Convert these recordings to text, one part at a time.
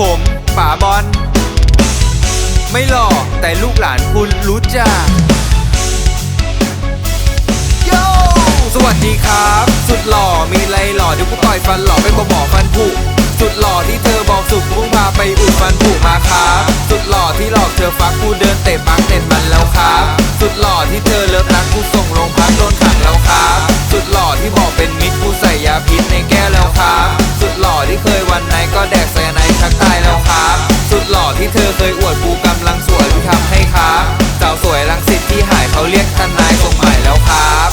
ผมป๋าบอลไม่หล่อแต่ลูกหลานคุณรู้จักโยสวัสดีครับ สุดหล่อมีไรหล่อเดี๋ยวกูต่อยฟันหล่อไปบอหมอฟันผุสุดหล่อที่เธอบอกสุดกูพาไปอุดฟันผุมาครับ สุดหล่อที่หลอกเธอฟักกูเดินเตะปักเต็นมันแล้วครับ สุดหล่อที่เธอเลิกรักกูส่งลง ทนายส่งใหม่แล้วครับ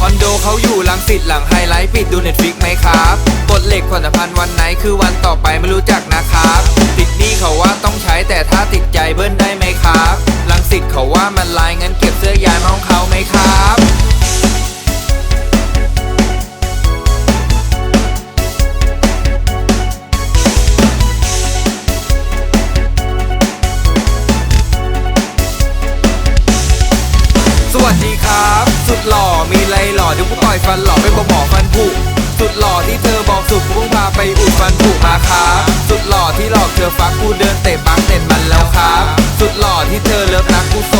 คอนโดเขาอยู่ลังสิตหลังไฮไลท์ปิดดูเน็ตฟิกไหมครับกดเหล็กขวัญพันธ์วันไหนคือวันต่อไปไม่รู้จักนะครับติดหนี้ หล่อมีไรหล่อเดี๋ยวกูต่อยฟันหล่อไม่บอกบอกฟันผุสุดหล่อที่เธอบอกสุดกูเพิ่งพาไปอุดฟันผุมาครับสุดหล่อที่หลอกเธอฟักกูเดินเตะปักเต็นมันแล้วครับ สุดหล่อที่เธอเลิฟนักกูส่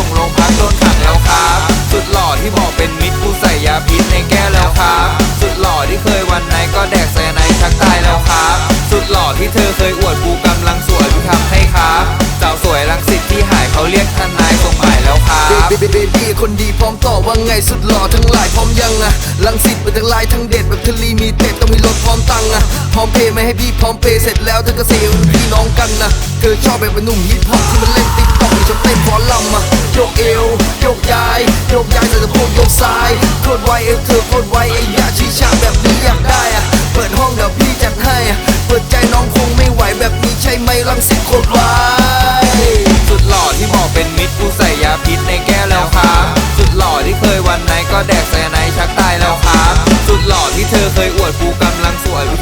งลงพักโด คนดีพร้อมต่อว่าไงสุดหล่อทั้งหลายพร้อมยังอะลังสิตเป็นทั้งลายทั้งเด็ดแบบทะลีมีเต็ดต้องมีรถพร้อมตังอะพร้อมเพย์ไม่ให้พี่พร้อมเพย์เสร็จแล้วเธอก็เซลพี่น้องกันนะเธอชอบแบบเป็นหนุ่มฮิปฮอปที่มันเล่นติ๊กต็อกชอบเต้นฟอนลำอะโยกเอวโยกย้ายโยกย้ายใส่สะโพกโยกซ้ายโคตรไวเอวเธอโคตรไวไอ้ยาชี้ชาแบบนี้อยากได้อะ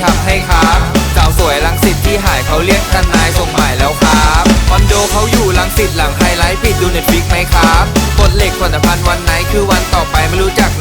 ทำให้ครับสาวสวยลังสิตที่หายเขาเรียกทนายส่งหมายแล้วครับคอนโดเขาอยู่ลังสิตหลังไฮไลท์ปิดดูเน็ตฟิกไหมครับกดเหล็กผลิตภัณฑ์วันไหนคือวันต่อไปไม่รู้จัก